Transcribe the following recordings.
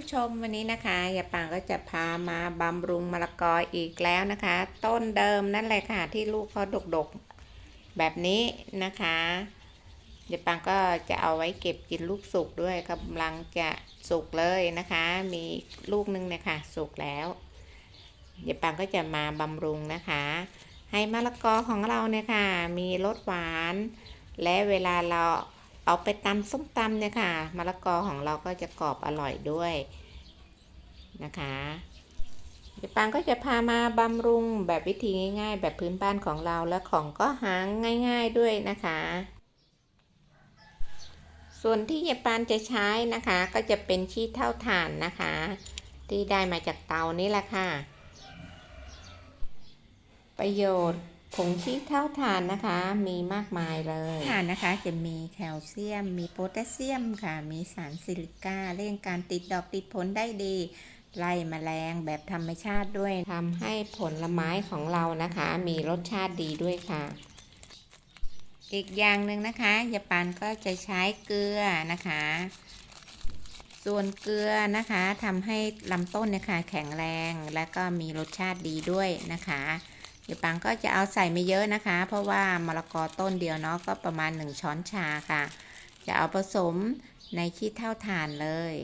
ผู้ชมวันนี้นะคะยาปางก็จะพามาบำรุงมะละกออีกแล้วนะคะ ต้นเดิมนั่นแหละค่ะที่ลูกเขาดกๆ แบบนี้นะคะยาปางก็จะเอาไว้เก็บกินลูกสุกด้วยกำลังจะสุกเลยนะคะ มีลูกนึงเนี่ยค่ะสุกแล้วยาปางก็จะมาบำรุงนะคะ ให้มะละกอของเราเนี่ยค่ะ มีรสหวาน และเวลาเรา เอาไปตำส้มตำเนี่ยค่ะมะละกอของเราก็จะกรอบอร่อยด้วยนะคะเดี๋ยวปางก็จะพามาบำรุงแบบวิธีง่าย ๆ แบบพื้นบ้านของเราและของก็หาง่าย ๆด้วยนะคะ ส่วนที่ยายปานจะใช้นะคะ ก็จะเป็นขี้เท่าถ่านนะคะ ที่ได้มาจากเตานี่แหละค่ะ ประโยชน์ ผงขี้เท่าถ่านนะคะ มีมากมายเลยถ่านนะคะจะมีแคลเซียม มีโพแทสเซียมค่ะ มีสารซิลิก้าเร่งการติดดอกติดผลได้ดีไล่แมลงแบบธรรมชาติด้วยทำให้ผลไม้ของเรานะคะ มีรสชาติดีด้วยค่ะ อีกอย่างหนึ่งนะคะยาปานก็จะใช้เกลือนะคะ ส่วนเกลือนะคะทำให้ลำต้นเนี่ยค่ะแข็งแรงและก็มีรสชาติดีด้วยนะคะเดี๋ยวปังก็จะเอาใส่ไม่เยอะนะคะ เพราะว่ามะละกอต้นเดียวเนาะก็ประมาณ 1 ช้อนชาค่ะ จะเอาผสมในขี้เท่าถ่านเลย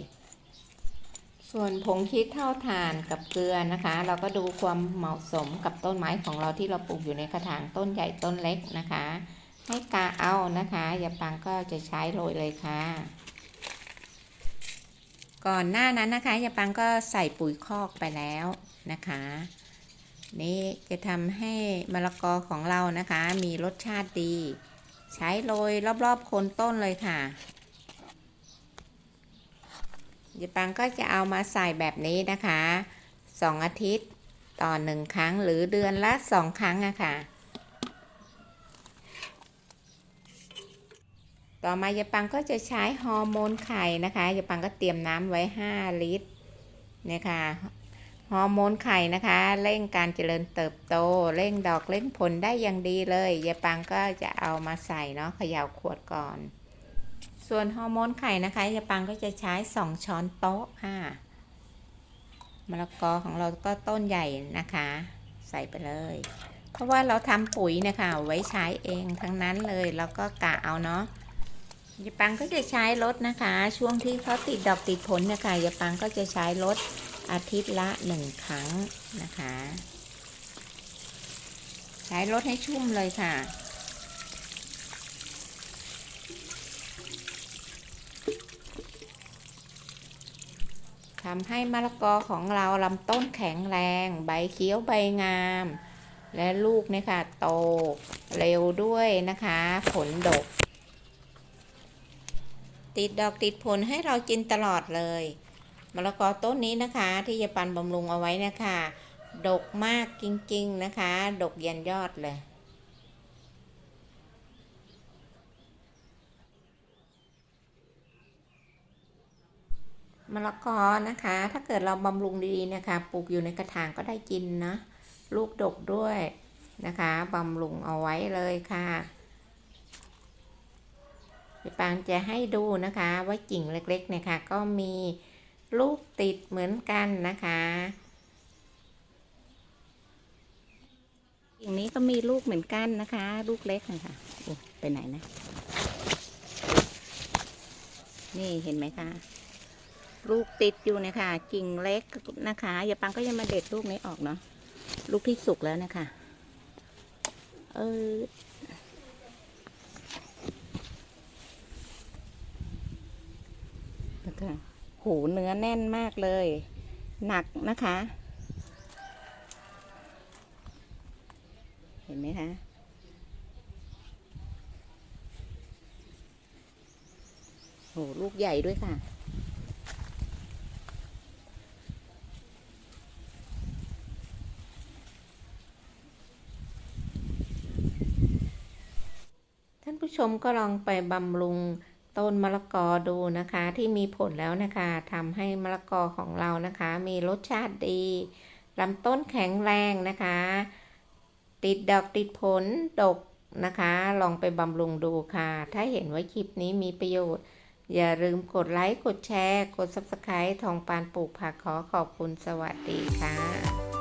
ส่วนผงขี้เท่าถ่านกับเกลือนะคะ เราก็ดูความเหมาะสมกับต้นไม้ของเราที่เราปลูกอยู่ในกระถางต้นใหญ่ต้นเล็กนะคะ ให้กาเอานะคะอย่าปังก็จะใช้โรยเลยค่ะก่อนหน้านั้นนะคะยาปังก็ใส่ปุ๋ยคอกไปแล้วนะคะ นี่จะทำให้มะละกอของเรานะคะ มีรสชาติดี ใช้โรยรอบๆโคนต้นเลยค่ะยาปังก็จะเอามาใส่แบบนี้นะคะสองอาทิตย์ต่อหนึ่งครั้งหรือเดือนละสองครั้งอะค่ะ ต่อมายาปังก็จะใช้ฮอร์โมนไข่นะคะยาปังก็เตรียมน้ำไว้ 5 ลิตรนี่ค่ะ ฮอร์โมนไข่นะคะ เร่งการเจริญเติบโต เร่งดอกเร่งผลได้อย่างดีเลยยาปังก็จะเอามาใส่เนาะเขย่าขวดก่อน ส่วนฮอร์โมนไข่นะคะยาปังก็จะใช้ 2 ช้อนโต๊ะค่ะมะละกอของเราก็ต้นใหญ่นะคะ ใส่ไปเลย เพราะว่าเราทำปุ๋ยนะคะไว้ใช้เองทั้งนั้นเลยแล้วก็กะเอาเนาะยาปังก็จะใช้รถนะคะ ช่วงที่เขาติดดอกติดผลนะคะยาปังก็จะใช้รถ อาทิตย์ละหนึ่งครั้งนะคะ ใช้รถให้ชุ่มเลยค่ะ ทำให้มะละกอของเราลำต้นแข็งแรง ใบเขียวใบงาม และลูกเนี่ยค่ะ โตเร็วด้วยนะคะ ผลดก ติดดอกติดผลให้เรากินตลอดเลย มะละกอต้นนี้นะคะ ที่ยายปันบำรุงเอาไว้นะคะ ดกมากจริง ๆ นะคะ ดกยันยอดเลยมะละกอนะคะ ถ้าเกิดเราบำรุงดีๆนะคะ ปลูกอยู่ในกระถางก็ได้กินนะ ลูกดกด้วยนะคะบำรุงเอาไว้เลยค่ะพี่ปางจะให้ดูนะคะ ว่ากิ่งเล็กๆเนี่ยค่ะ ก็มี ลูกติดเหมือนกันนะคะกิ่างนี้ก็มีลูกเหมือนกันนะคะ ลูกเล็กนะคะโอ้ไปไหนนะ นี่เห็นไหมคะ ลูกติดอยู่นะคะกิ่งเล็กนะคะอย่าปังก็ยังมาเด็ดลูกนี้ออกเนาะลูกที่สุกแล้วนะคะ เออนะคะ หูเนื้อแน่นมากเลย หนักนะคะ เห็นไหมคะโหลูกใหญ่ด้วยค่ะท่านผู้ชมก็ลองไปบำรุง ต้นมะละกอดูนะคะที่มีผลแล้วนะคะทำให้มะละกอของเรานะคะ มีรสชาติดีลำต้นแข็งแรงนะคะ ติดดอกติดผลดกนะคะ ลองไปบำรุงดูค่ะ ถ้าเห็นว่าคลิปนี้มีประโยชน์ อย่าลืมกดไลค์ กดแชร์ กด Subscribe ทองปานปลูกผักขอขอบคุณสวัสดีค่ะ